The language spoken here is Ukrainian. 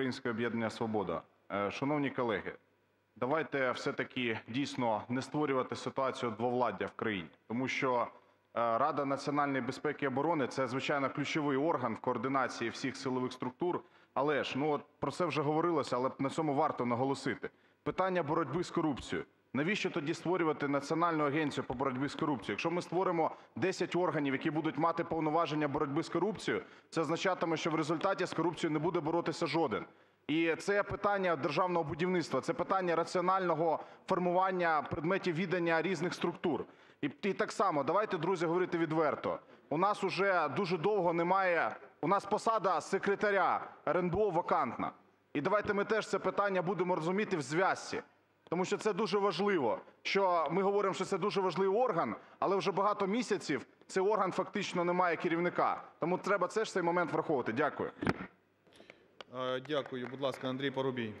Всеукраїнське об'єднання "Свобода". Е, Шановні колеги, давайте все-таки дійсно не створювати ситуацію двовладдя в країні. Тому що е, Рада національної безпеки і оборони – це, звичайно, ключовий орган в координації всіх силових структур. Але ж, ну, от про це вже говорилося, але на цьому варто наголосити. Питання боротьби з корупцією. Навіщо тоді створювати Національну агенцію по боротьбі з корупцією? Якщо ми створимо 10 органів, які будуть мати повноваження боротьби з корупцією, це означатиме, що в результаті з корупцією не буде боротися жоден. І це питання державного будівництва, це питання раціонального формування предметів відання різних структур. І, так само, давайте, друзі, говорити відверто. У нас уже дуже довго немає, у нас посада секретаря РНБО вакантна. І давайте ми теж це питання будемо розуміти в зв'язці. Тому що це дуже важливо, що ми говоримо, що це дуже важливий орган, але вже багато місяців цей орган фактично не має керівника. Тому треба теж цей момент враховувати. Дякую. Е, Дякую. Будь ласка, Андрій Парубій.